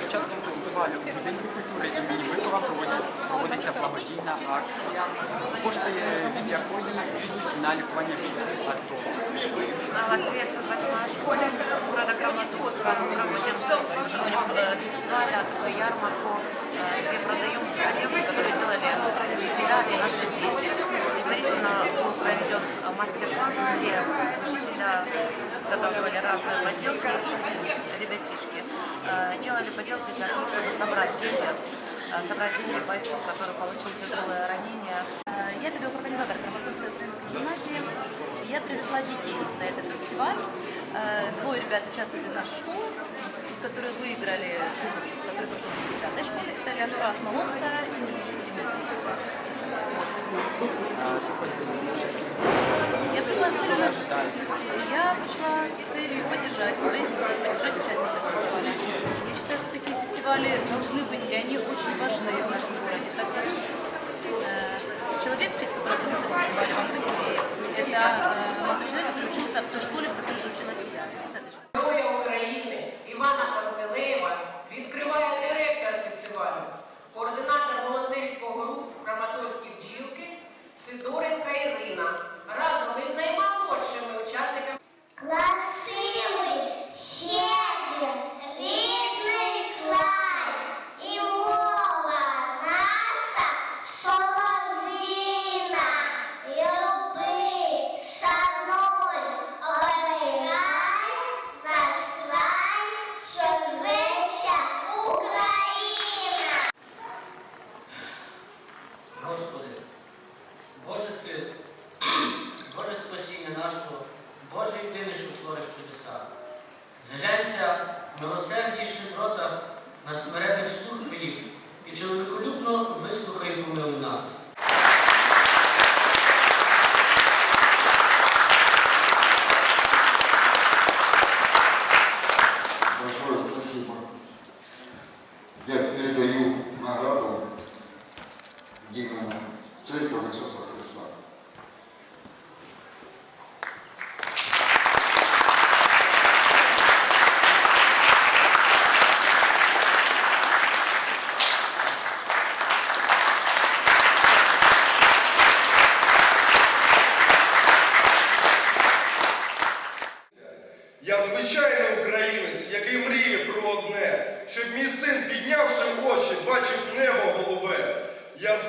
Перед початком фестивалю у будинку культури імені Бикова проводять- проводиться благодійна акція, кошти е, від якої йдуть на лікування бійців АТО. Вас приветствует восьмая школа города Краматорска. Мы проводим сегодня э, фестиваль, такую ярмарку, э, где продаем одежду, которую делали учителя и наши дети. Предварительно был проведен э, мастер-класс, где учителя изготавливали разные поделки, Ребятишки. Э, Делали поделки для того, чтобы собрать деньги, э, собрать деньги бойцу, который получил тяжелое ранение. Э, Я педагог-организатор Краматорской украинской гимназии. Я привезла детей на этот фестиваль. Двое ребят участвуют из нашей школы, которые выиграли, которые проходят в 10 школе. Это Леонора Смоловская и Ильич. Я пришла с целью, я пришла с целью поддержать своих детей, поддержать участников фестиваля. Я считаю, что такие фестивали должны быть, и они очень важны в нашем городе, так как э, человек, в честь которого проходит этот фестиваль, Иван Пантелеев, это э, молодой человек, который учился в той школе, в которой же училась я, в 10 школе. Героя України Івана Пантелеєва відкриває Сидоренка Ірина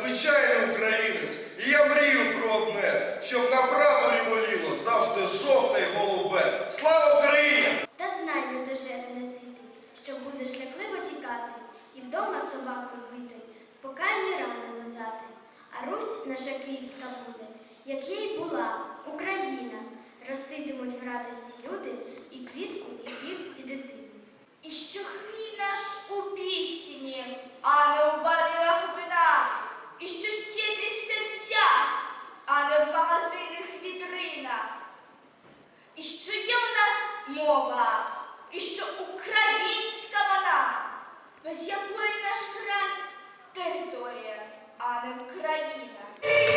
Звичайний українець, і я мрію про одне, щоб на прапорі боліло завжди жовте й голубе. Слава Україні! Та знай, недожене несити, що будеш лякливо тікати, і вдома собаку бити, покайні рани лизати. А Русь наша київська буде, як їй була Україна. Роститимуть в радості люди і квітку, і хліб, і дитину. І що хміль наш у пісні, а не у барилах вина, і що щедрість серця, а не в магазинних вітринах. І що є у нас мова, і що українська вона, без якої наш край територія, а не Україна.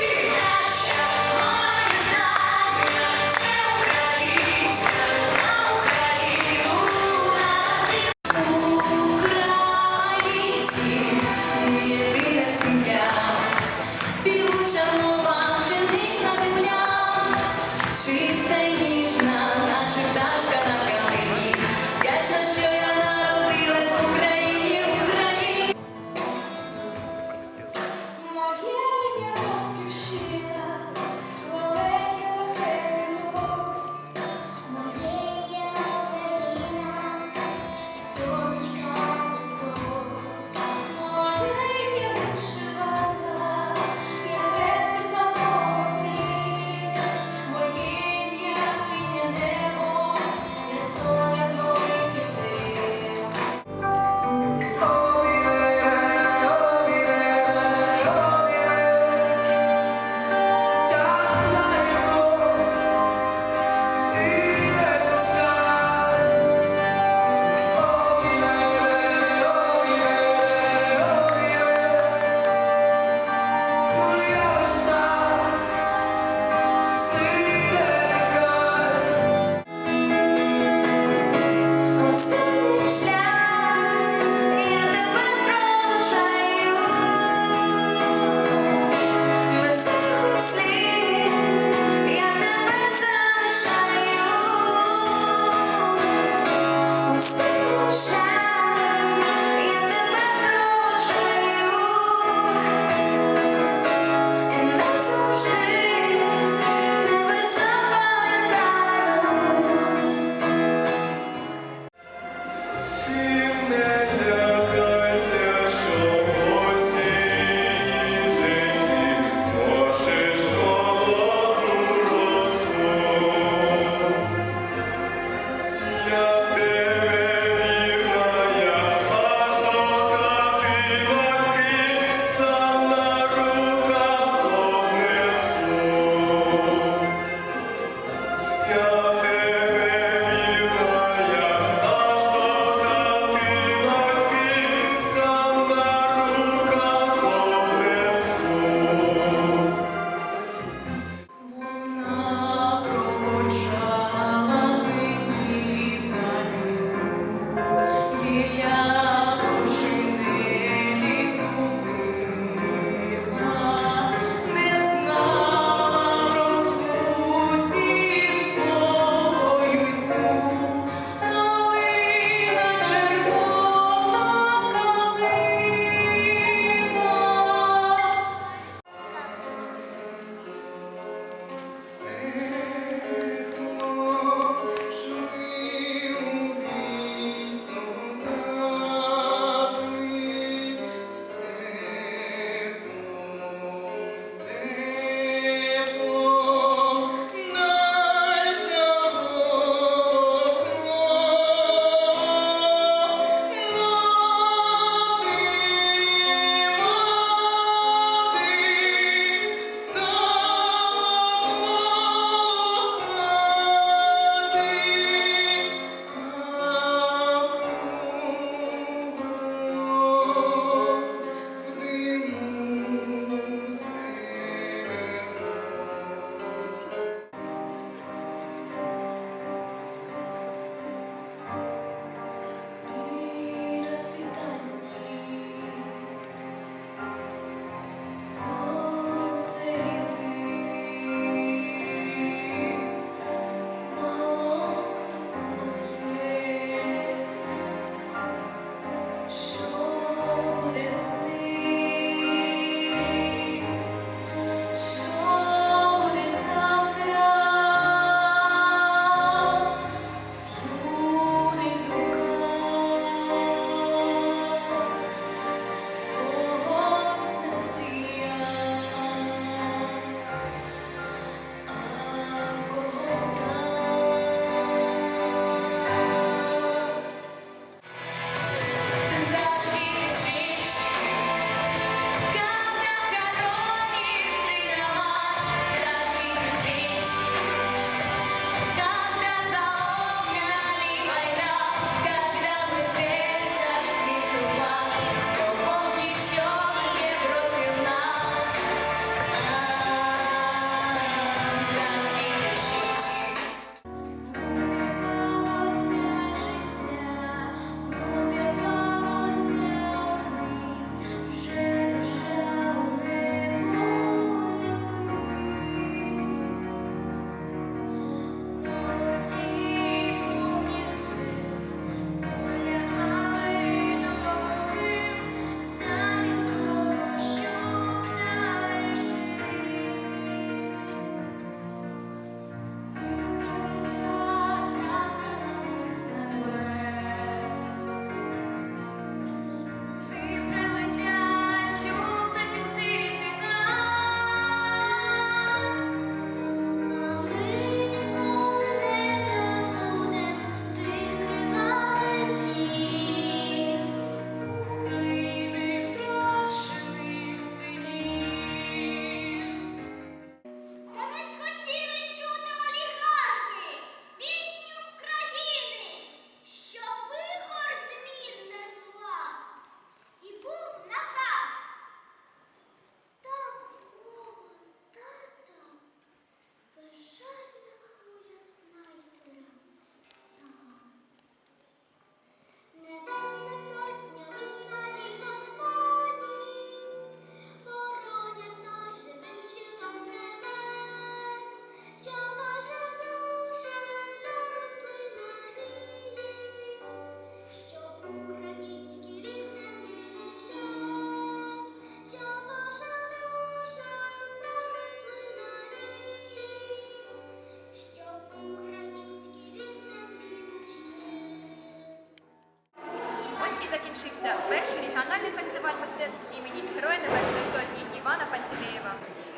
відбувшийся перший регіональний фестиваль мистецтв імені Героя Небесної Сотні Івана Пантелеєва.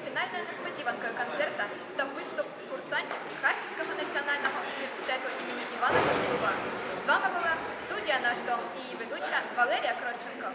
Фінальною несподіванкою концерта став виступ курсантів Харківського національного університету імені Івана Кожедуба. З вами була студія Наш Дом і її ведуча Валерія Крощенко.